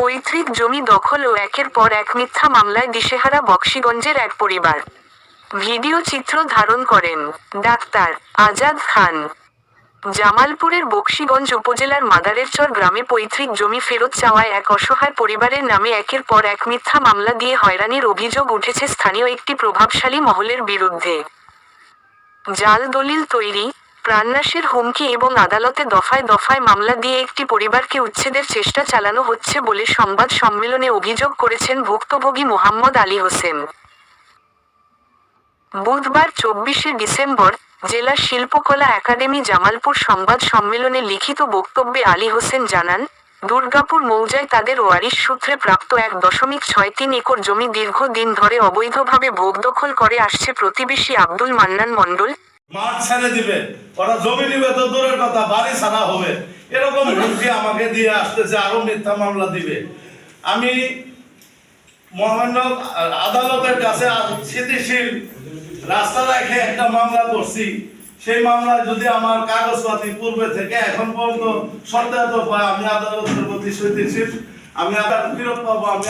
পৈতৃক জমি দখল ও একের পর এক মিথ্যা মামলায় দিশেহারা বক্সিগঞ্জের এক পরিবার। ভিডিও চিত্র ধারণ করেন ডাক্তার আজাদ খান। জামালপুরের বক্সিগঞ্জ উপজেলার মাদারেরচর গ্রামে পৈতৃক জমি ফেরত চাওয়ায় এক অসহায় পরিবারের নামে একের পর এক মিথ্যা মামলা দিয়ে হয়রানির অভিযোগ উঠেছে স্থানীয় একটি প্রভাবশালী মহলের বিরুদ্ধে। জাল দলিল তৈরি প্রাণনাশের হুমকি এবং আদালতে দফায় দফায় মামলা দিয়ে একটি পরিবারকে উচ্ছেদের চেষ্টা চালানো হচ্ছে বলে সংবাদ সম্মেলনে অভিযোগ করেছেন ভুক্তভোগী মোহাম্মদ আলী হোসেন। বুধবার চব্বিশে ডিসেম্বর জেলা শিল্পকলা একাডেমি জামালপুর সংবাদ সম্মেলনে লিখিত বক্তব্যে আলী হোসেন জানান, দুর্গাপুর মৌজায় তাদের ওয়ারিশ সূত্রে প্রাপ্ত এক দশমিক ছয় তিন একর জমি দীর্ঘদিন ধরে অবৈধভাবে ভোগ দখল করে আসছে প্রতিবেশী আব্দুল মান্নান মণ্ডল। মাঠ ছেড়ে দিবে। ওরা জমি নিবে তো দূরের কথা, বাড়ি ছাড়া হবে। এরকম হুমকি আমাকে দিয়ে আসতেছে, আরও মিথ্যা মামলা দিবে। আমি আদালতের কাছে স্থিতিশীল রাস্তা রেখে একটা মামলা করছি। সেই মামলা যদি আমার কাগজপাতি পূর্বে থেকে এখন পর্যন্ত সত্যায়িত হয়, আমি আদালতের প্রতি স্থিতিশীল, আমি আদালত ফেরত পাবো, আমি